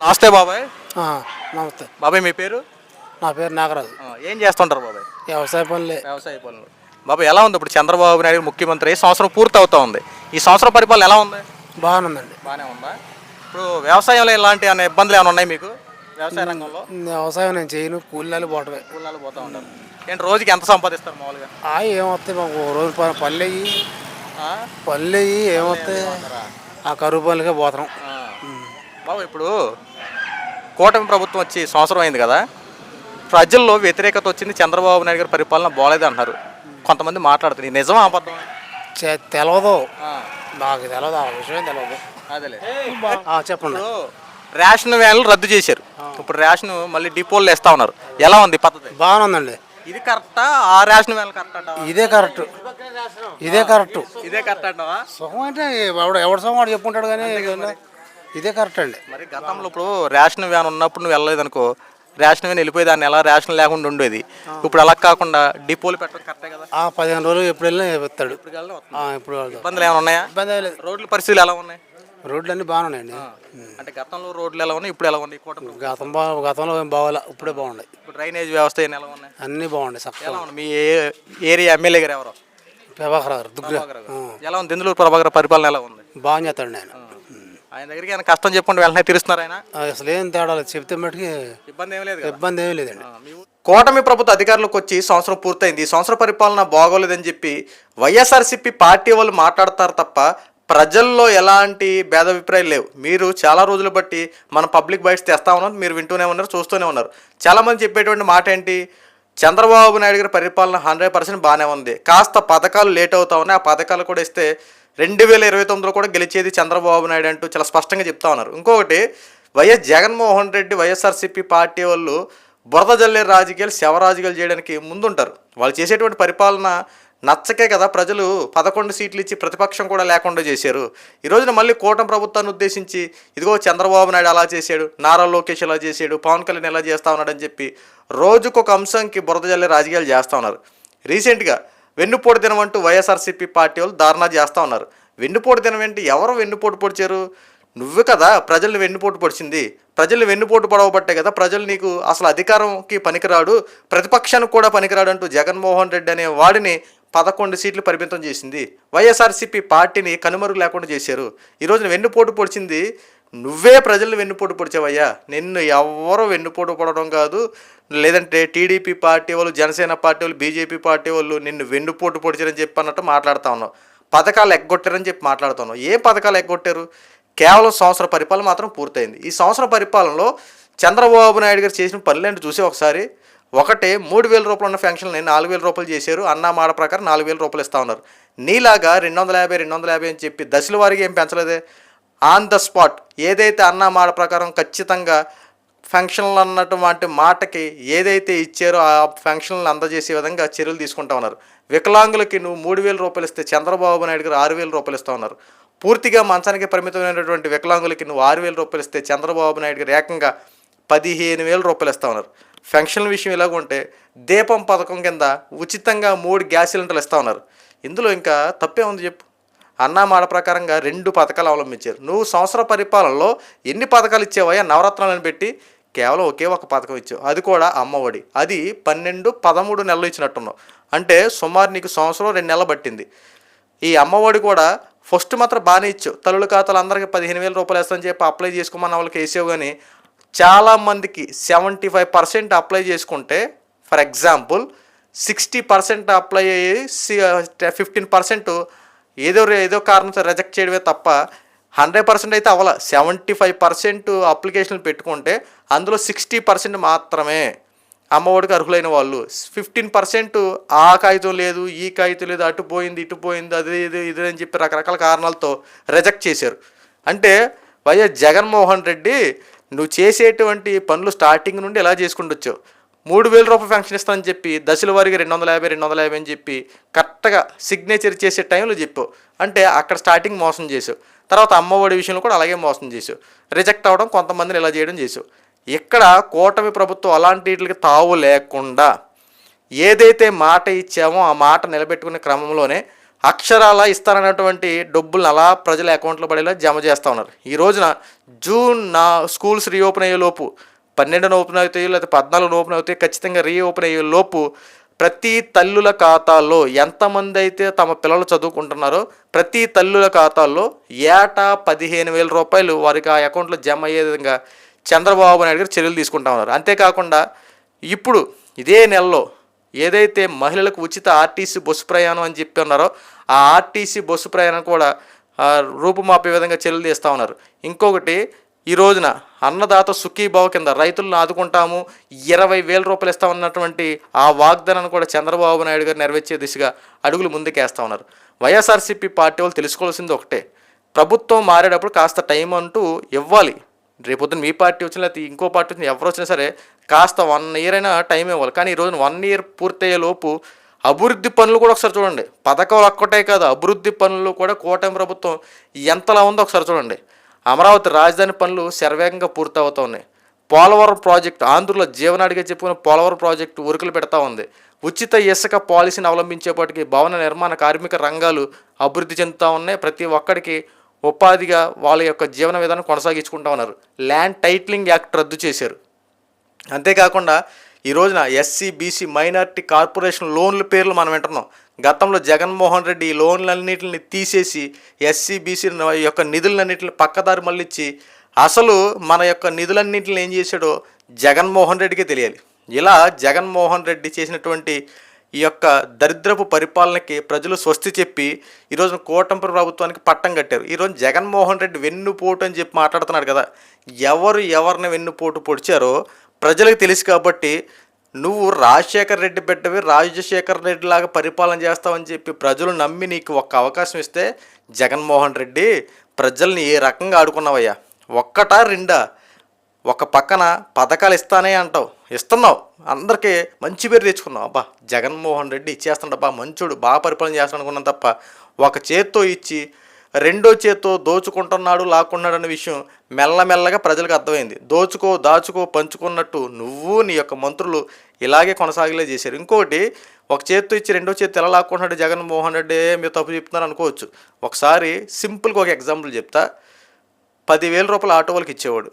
నమస్తే బాబాయ్. నమస్తే. బాబాయ్ మీ పేరు? నా పేరు నాగరాజు. ఏం చేస్తుంటారు బాబాయ్? వ్యవసాయ పనులే. వ్యవసాయ పనులు. బాబాయ్ ఎలా ఉంది ఇప్పుడు చంద్రబాబు నాయుడు ముఖ్యమంత్రి? ఈ సంవత్సరం పూర్తి అవుతా ఉంది. ఈ సంవత్సరం పరిపాలన ఎలా ఉంది? బాగానుందండి బాగానే ఉందా? ఇప్పుడు వ్యవసాయంలో ఎలాంటి అనే ఇబ్బందులు ఏమైనా ఉన్నాయి మీకు? వ్యవసాయ రంగంలో? వ్యవసాయం నేను చేయను. కూలీలు పోవటమే. కూలీలు పోతా ఉంటారు. ఏంటి రోజుకి ఎంత సంపాదిస్తారు మామూలుగా? ఆ ఏమొస్తాయి మాకు? రోజు పనులు అయ్యి ఆ? పనులు అయ్యి ఏమొస్తాయి ఆ కరువు పనులకే పోతాం ఆ. బాబు ఇప్పుడు కూటమి ప్రభుత్వం వచ్చి సంవత్సరం అయింది కదా ప్రజల్లో వ్యతిరేకత వచ్చింది చంద్రబాబు నాయుడు గారి పరిపాలన బాగలేదు అంటున్నారు. కొంతమంది మాట్లాడుతున్నారు. ఇది నిజమా అబద్ధం చే- తెలవదు. నాకు తెలవదు ఆ విషయం తెలవదు. అదేలే. ఆ, చెప్పండి. రేషన్ వ్యాన్లు రద్దు చేశారు. ఇప్పుడు రేషన్ మళ్ళీ డిపోల్లో ఇస్తా ఉన్నారు. ఎలా ఉంది పద్ధతి? బాగానుందండి ఇది కరెక్టా? ఆ రేషన్ వ్యాన్లు కరెక్ట్ అంటావా? ఇదే కరెక్ట్. ఇదే కరెక్ట్. ఇదే కరెక్ట్ అంటావా? సుఖం అంటే ఎవడు ఎవడు సుఖం వాడు చెప్పుకుంటాడు కానీ ఇదే కరెక్ట్ అండి. మరి గతంలో ఇప్పుడు రేషన్ వ్యాన్ ఉన్నప్పుడు నువ్వు వెళ్ళలేదు అనుకో రేషన్ వ్యాన్ వెళ్ళిపోయేదాన్ని ఎలా? రేషన్ లేకుండా ఉండేది. ఇప్పుడు అలా కాకుండా డిపోలు పెట్టడం కరెక్టే కదా? ఆ పదిహేను రోజులు ఎప్పుడు వెళ్ళినా ఇస్తాడు. ఇప్పుడు. ఆ. ఇబ్బందులు ఏమైనా ఉన్నాయా? ఇబ్బంది ఏం లేదు. రోడ్ల పరిస్థితులు ఎలా ఉన్నాయి? రోడ్లు అన్నీ బాగున్నాయండి అంటే గతంలో రోడ్లు ఎలా ఉన్నాయి? ఇప్పుడు ఎలా ఉన్నాయి? కూటమి గతం బా గతంలో ఏం బాగోలే ఇప్పుడే బాగున్నాయి. ఇప్పుడు డ్రైనేజ్ వ్యవస్థ ఏం ఎలా ఉన్నాయి? అన్నీ బాగున్నాయి చక్కగా ఎలా ఉంది మీ ఏ- ఏరియా ఎమ్మెల్యే గారు ఎవరు? ప్రభాకర్ గారు దుగ్గ. ఎలా ఉంది? దిందులూరు ప్రభాకర్ పరిపాలన ఎలా ఉంది? బాగా చేస్తాడు ఆయన. ఆయన దగ్గరికి ఆయన కష్టం చెప్పండి వెంటనే తీరుస్తున్నారు ఆయన? అసలు ఏం తేడా చెప్తే మటుకి ఇబ్బంది ఏం లేదు ఇబ్బంది ఏమీ లేదండి. కూటమి ప్రభుత్వ అధికారులకు వచ్చి సంవత్సరం పూర్తయింది. ఈ సంవత్సరం పరిపాలన బాగోలేదని చెప్పి వైఎస్ఆర్సీపీ పార్టీ వాళ్ళు మాట్లాడతారు తప్ప ప్రజల్లో ఎలాంటి భేదాభిప్రాయాలు లేవు. మీరు చాలా రోజులు బట్టి మన పబ్లిక్ బైట్స్ తెస్తా ఉన్నారు. మీరు వింటూనే ఉన్నారు చూస్తూనే ఉన్నారు. చాలామంది చెప్పేటువంటి మాట ఏంటి? చంద్రబాబు నాయుడు గారి పరిపాలన హండ్రెడ్ పర్సెంట్ బాగానే ఉంది. కాస్త పథకాలు లేట్ అవుతా ఉన్నాయి. ఆ పథకాలు కూడా ఇస్తే రెండు వేల ఇరవై తొమ్మిదిలో కూడా గెలిచేది చంద్రబాబు నాయుడు అంటూ చాలా స్పష్టంగా చెప్తా ఉన్నారు. ఇంకొకటి YS Jaganmohan Reddy YSRCP party వాళ్ళు బురద జల్లే రాజకీయాలు శవరాజకీయాలు చేయడానికి ముందుంటారు. వాళ్ళు చేసేటువంటి పరిపాలన నచ్చకే కదా ప్రజలు పదకొండు సీట్లు ఇచ్చి ప్రతిపక్షం కూడా లేకుండా చేశారు. ఈ రోజున మళ్ళీ కూటమి ప్రభుత్వాన్ని ఉద్దేశించి ఇదిగో చంద్రబాబు నాయుడు అలా చేశాడు నారా లోకేష్ ఇలా చేశాడు పవన్ కళ్యాణ్ ఇలా చేస్తా ఉన్నాడని చెప్పి రోజుకొక అంశంకి బురద జల్లే రాజకీయాలు చేస్తూ ఉన్నారు. రీసెంట్గా వెన్నుపోటు దినం అంటూ వైఎస్ఆర్సీపీ పార్టీ వాళ్ళు ధారణా చేస్తూ ఉన్నారు. వెన్నుపోటు దినం ఏంటి? ఎవరు వెన్నుపోటు పొడిచారు? నువ్వు కదా ప్రజల్ని వెన్నుపోటు పొడిచింది. ప్రజల్ని వెన్నుపోటు పొడవబట్టే కదా ప్రజలు నీకు అసలు అధికారంకి పనికిరాడు. ప్రతిపక్షానికి కూడా పనికిరాడు అంటూ జగన్మోహన్ రెడ్డి అనే వాడిని పదకొండు సీట్లు పరిమితం చేసింది. వైఎస్ఆర్సీపీ పార్టీని కనుమరుగు లేకుండా చేశారు. ఈరోజు వెన్నుపోటు పొడిచింది నువ్వే ప్రజల్ని వెన్నుపోటు పొడిచావయ్యా. నిన్ను ఎవరు వెన్నుపోటు పడడం కాదు. లేదంటే టీడీపీ పార్టీ వాళ్ళు జనసేన పార్టీ వాళ్ళు బీజేపీ పార్టీ వాళ్ళు నిన్ను వెన్నుపోటు పొడిచారని చెప్పి అన్నట్టు మాట్లాడుతా ఉన్నావు. పథకాలు ఎగ్గొట్టారని చెప్పి మాట్లాడుతున్నావు ఏ పథకాలు ఎగ్గొట్టారు? కేవలం సంవత్సర పరిపాలన మాత్రం పూర్తయింది. ఈ సంవత్సర పరిపాలనలో చంద్రబాబు నాయుడు గారు చేసిన పనులేంటి చూసి ఒకసారి. ఒకటే మూడు వేల రూపాయలు ఉన్న ఫంక్షన్ని నాలుగు వేల రూపాయలు చేశారు. అన్న మాట ప్రకారం నాలుగు వేల రూపాయలు ఇస్తా ఉన్నారు. నీలాగా రెండు వందల యాభై రెండు వందల యాభై అని చెప్పి దశల వారికి ఏం పెంచలేదే? ఆన్ ద స్పాట్ ఏదైతే అన్న మాట ప్రకారం ఖచ్చితంగా ఫంక్షన్లు అన్నటువంటి మాటకి ఏదైతే ఇచ్చారో ఆ ఫంక్షన్లను అందజేసే విధంగా చర్యలు తీసుకుంటా ఉన్నారు. వికలాంగులకి నువ్వు మూడు వేల రూపాయలు ఇస్తే చంద్రబాబు నాయుడు గారు ఆరు వేల రూపాయలు ఇస్తా ఉన్నారు. పూర్తిగా మంచానికి పరిమితమైనటువంటి వికలాంగులకి నువ్వు ఆరు వేల రూపాయలు ఇస్తే చంద్రబాబు నాయుడు గారు ఏకంగా పదిహేను వేల రూపాయలు ఇస్తా ఉన్నారు. ఫంక్షన్ల విషయం ఇలాగ ఉంటే దీపం పథకం కింద ఉచితంగా మూడు గ్యాస్ సిలిండర్లు ఇస్తా ఉన్నారు. ఇందులో ఇంకా తప్పే ఉంది చెప్పు. అన్నా మాట ప్రకారంగా రెండు పథకాలు అవలంబించారు. నువ్వు సంవత్సర పరిపాలనలో ఎన్ని పథకాలు ఇచ్చేవయ్యా? నవరత్నాలను పెట్టి కేవలం ఒకే ఒక పథకం ఇచ్చావు. అది కూడా అమ్మఒడి. అది పన్నెండు పదమూడు నెలలు ఇచ్చినట్టున్నావు. అంటే సుమారు నీకు సంవత్సరం రెండు నెలలు పట్టింది. ఈ అమ్మఒడి కూడా ఫస్ట్ మాత్రం బాగానే ఇచ్చావు. తల్లుల ఖాతాలు అందరికీ పదిహేను వేల రూపాయలు వేస్తామని చెప్పి అప్లై చేసుకోమని వాళ్ళకి వేసావు కానీ చాలామందికి సెవెంటీ ఫైవ్ పర్సెంట్ అప్లై చేసుకుంటే for example sixty percent apply అయ్యి ఫిఫ్టీన్ పర్సెంట్ ఏదో ఏదో కారణంతో రిజెక్ట్ చేయడమే తప్ప హండ్రెడ్ పర్సెంట్ అయితే అవ్వాల. సెవెంటీ ఫైవ్ పర్సెంట్ అప్లికేషన్లు పెట్టుకుంటే అందులో సిక్స్టీ పర్సెంట్ మాత్రమే అమ్మఒడికి అర్హులైన వాళ్ళు. ఫిఫ్టీన్ పర్సెంట్ ఆ కాగితం లేదు ఈ కాగితం లేదు అటు పోయింది ఇటు పోయింది అది ఇది ఇది అని చెప్పి రకరకాల కారణాలతో రిజెక్ట్ చేశారు. అంటే వైఎస్ జగన్మోహన్ రెడ్డి నువ్వు చేసేటువంటి పనులు స్టార్టింగ్ నుండి ఎలా చేసుకుంటూ వచ్చావు మూడు వేల రూపాయలు ఫంక్షన్ ఇస్తానని చెప్పి దశల వారికి రెండు వందల యాభై రెండు వందల యాభై అని చెప్పి కరెక్ట్గా సిగ్నేచర్ చేసే టైంలో చెప్పావు అంటే అక్కడ స్టార్టింగ్ మోసం చేసావు తర్వాత అమ్మఒడి విషయంలో కూడా అలాగే మోసం చేసావు రిజెక్ట్ అవ్వడం కొంతమందిని ఇలా చేయడం చేసావు ఇక్కడ కూటమి ప్రభుత్వం అలాంటి వీటికి తావు లేకుండా ఏదైతే మాట ఇచ్చామో ఆ మాట నిలబెట్టుకునే క్రమంలోనే అక్షరాల ఇస్తారన్నటువంటి డబ్బులను అలా ప్రజల అకౌంట్లో పడేలా జమ చేస్తూ ఉన్నారు. ఈ రోజున జూన్ నా స్కూల్స్ రీఓపెన్ అయ్యేలోపు పన్నెండున ఓపెన్ అవుతాయి లేకపోతే పద్నాలుగున ఓపెన్ అవుతాయి ఖచ్చితంగా రీఓపెన్ అయ్యే లోపు ప్రతి తల్లుల ఖాతాల్లో ఎంతమంది అయితే తమ పిల్లలు చదువుకుంటున్నారో ప్రతి తల్లుల ఖాతాల్లో ఏటా పదిహేను వేల రూపాయలు వారికి ఆ అకౌంట్లో జమ అయ్యే విధంగా చంద్రబాబు నాయుడు గారు చర్యలు తీసుకుంటా ఉన్నారు. అంతేకాకుండా ఇప్పుడు ఇదే నెలలో ఏదైతే మహిళలకు ఉచిత ఆర్టీసీ బస్సు ప్రయాణం అని చెప్పి ఉన్నారో ఆ ఆర్టీసీ బస్సు ప్రయాణం కూడా రూపుమాపే విధంగా చర్యలు తీస్తూ ఉన్నారు. ఇంకొకటి ఈ రోజున అన్నదాత సుఖీభావ కింద రైతులను ఆదుకుంటాము ఇరవై వేల రూపాయలు ఇస్తామన్నటువంటి ఆ వాగ్దానాన్ని కూడా చంద్రబాబు నాయుడు గారు నెరవేర్చే దిశగా అడుగులు ముందుకేస్తా ఉన్నారు. వైఎస్ఆర్సీపీ పార్టీ వాళ్ళు తెలుసుకోవాల్సింది ఒకటే ప్రభుత్వం మారేటప్పుడు కాస్త టైం అంటూ ఇవ్వాలి. రేపొద్దున మీ పార్టీ వచ్చిన లేకపోతే ఇంకో పార్టీ వచ్చిన ఎవరు వచ్చినా సరే కాస్త వన్ ఇయర్ అయినా టైం ఇవ్వాలి. కానీ ఈ రోజున వన్ ఇయర్ పూర్తయ్యే లోపు అభివృద్ధి పనులు కూడా ఒకసారి చూడండి. పథకాలు ఒక్కటే కాదు అభివృద్ధి పనులు కూడా కూటమి ప్రభుత్వం ఎంతలా ఉందో ఒకసారి చూడండి. అమరావతి రాజధాని పనులు శరవేగంగా పూర్తవుతా ఉన్నాయి పోలవరం ప్రాజెక్టు ఆంధ్రలో జీవనాడిగా చెప్పుకున్న పోలవరం ప్రాజెక్టు ఉరుకులు పెడతా ఉంది. ఉచిత ఇసుక పాలసీని అవలంబించేపటికి భవన నిర్మాణ కార్మిక రంగాలు అభివృద్ధి చెందుతూ ఉన్నాయి. ప్రతి ఒక్కడికి ఉపాధిగా వాళ్ళ యొక్క జీవన విధానం కొనసాగించుకుంటా ఉన్నారు. ల్యాండ్ టైటిలింగ్ యాక్ట్ రద్దు చేశారు. అంతేకాకుండా ఈ రోజున ఎస్సీ బీసీ మైనారిటీ కార్పొరేషన్ లోన్ల పేర్లు మనం వింటున్నాం. గతంలో జగన్మోహన్ రెడ్డి ఈ లోన్లన్నింటిని తీసేసి ఎస్సీ బీసీ యొక్క నిధులన్నింటిని పక్కదారి మళ్ళిచ్చి అసలు మన యొక్క నిధులన్నింటిని ఏం చేశాడో జగన్మోహన్ రెడ్డికే తెలియాలి. ఇలా జగన్మోహన్ రెడ్డి చేసినటువంటి ఈ యొక్క దరిద్రపు పరిపాలనకి ప్రజలు స్వస్తి చెప్పి ఈరోజు కూటమి ప్రభుత్వానికి పట్టం కట్టారు. ఈరోజు జగన్మోహన్ రెడ్డి వెన్నుపోటు అని చెప్పి మాట్లాడుతున్నాడు కదా. ఎవరు ఎవరిని వెన్నుపోటు పొడిచారో ప్రజలకు తెలుసు కాబట్టి నువ్వు రాజశేఖర్ రెడ్డి బిడ్డవి రాజశేఖర్ రెడ్డి లాగా పరిపాలన చేస్తావని చెప్పి ప్రజలు నమ్మి నీకు ఒక్క అవకాశం ఇస్తే జగన్మోహన్ రెడ్డి ప్రజల్ని ఏ రకంగా ఆడుకున్నావయ్యా? ఒక్కటా రెండా? ఒక పక్కన పథకాలు ఇస్తానే అంటావు. ఇస్తున్నావు. అందరికీ మంచి పేరు తెచ్చుకున్నావు. అబ్బా జగన్మోహన్ రెడ్డి ఇచ్చేస్తాడబ్బా మంచోడు. బాగా పరిపాలన చేస్తాడు అనుకున్నాను తప్ప ఒక చేత్తో ఇచ్చి రెండో చేత్తో దోచుకుంటున్నాడు లాక్కున్నాడు అనే విషయం మెల్లమెల్లగా ప్రజలకు అర్థమైంది. దోచుకో దాచుకో పంచుకున్నట్టు నువ్వు నీ యొక్క మంత్రులు ఇలాగే కొనసాగలే చేశారు. ఇంకోటి ఒక చేత్తో ఇచ్చి రెండో చేతి ఎలా లాక్కుంటున్నాడు? జగన్మోహన్ రెడ్డి మీరు తప్పు చెప్తున్నారు అనుకోవచ్చు. ఒకసారి సింపుల్గా ఒక ఎగ్జాంపుల్ చెప్తా. పదివేల రూపాయలు ఆటో వాళ్ళకి ఇచ్చేవాడు.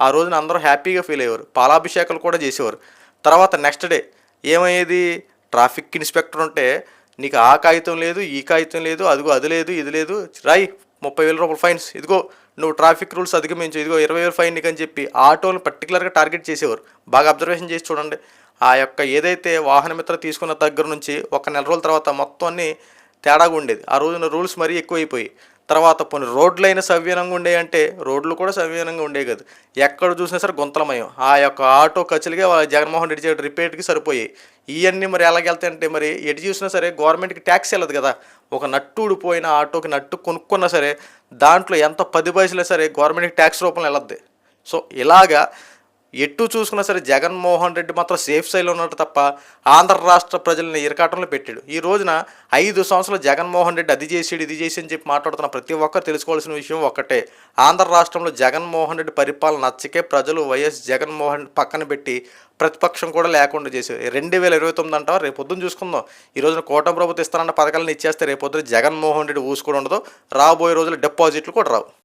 ఆ రోజున అందరూ హ్యాపీగా ఫీల్ అయ్యేవారు. పాలాభిషేకాలు కూడా చేసేవారు. తర్వాత నెక్స్ట్ డే ఏమయ్యేది? ట్రాఫిక్ ఇన్స్పెక్టర్ ఉంటే నీకు ఆ కాగితం లేదు ఈ కాగితం లేదు అదిగో అది లేదు ఇది లేదు. రాయి ముప్పై వేల రూపాయలు ఫైన్స్. ఇదిగో నువ్వు ట్రాఫిక్ రూల్స్ అధిగమించు. ఇదిగో ఇరవై వేలు ఫైన్ నీకు అని చెప్పి ఆటోలు పర్టికులర్గా టార్గెట్ చేసేవారు. బాగా అబ్జర్వేషన్ చేసి చూడండి. ఆ యొక్క ఏదైతే వాహన మిత్ర తీసుకున్న దగ్గర నుంచి ఒక నెల రోజుల తర్వాత మొత్తం అన్ని తేడాగా ఉండేది. ఆ రోజున రూల్స్ మరీ ఎక్కువైపోయి తర్వాత కొన్ని రోడ్లైన సవ్యనంగా ఉండే అంటే రోడ్లు కూడా సవ్యనంగా ఉండే కదా. ఎక్కడ చూసినా సరే గుంతలమయం. ఆ యొక్క ఆటో ఖర్చులుగా జగన్మోహన్ రెడ్డి చేసిన రిపేర్కి సరిపోయాయి. ఇవన్నీ మరి ఎలాగెళ్తాయంటే మరి ఎటు చూసినా సరే గవర్నమెంట్కి ట్యాక్స్ వెళ్ళదు కదా. ఒక నట్టు ఊడిపోయిన ఆటోకి నట్టు కొనుక్కున్నా సరే దాంట్లో ఎంత పది పైసలే సరే గవర్నమెంట్కి ట్యాక్స్ రూపంలో వెళ్ళద్ది. సో ఇలాగా ఎటు చూసుకున్నా సరే జగన్మోహన్ రెడ్డి మాత్రం సేఫ్ సైడ్లో ఉన్నట్టు తప్ప ఆంధ్ర రాష్ట్ర ప్రజల్ని ఇరకాటంలో పెట్టాడు. ఈ రోజున ఐదు సంవత్సరాలు జగన్మోహన్ రెడ్డి అది చేసాడు ఇది చేసి అని చెప్పి మాట్లాడుతున్న ప్రతి ఒక్కరు తెలుసుకోవాల్సిన విషయం ఒక్కటే. ఆంధ్ర రాష్ట్రంలో జగన్మోహన్ రెడ్డి పరిపాలన నచ్చకే ప్రజలు వైఎస్ జగన్మోహన్ పక్కన పెట్టి ప్రతిపక్షం కూడా లేకుండా చేశారు. రెండు వేల ఇరవై తొమ్మిది అంటావా? రేపు పొద్దున్న చూసుకుందాం. ఈ రోజున కోటం ప్రభుత్వం ఇస్తానన్న పథకాలను ఇచ్చేస్తే రేపు పొద్దున జగన్మోహన్ రెడ్డి ఊసుకోవడం ఉండదు. రాబోయే రోజులు డిపాజిట్లు కూడా రావు.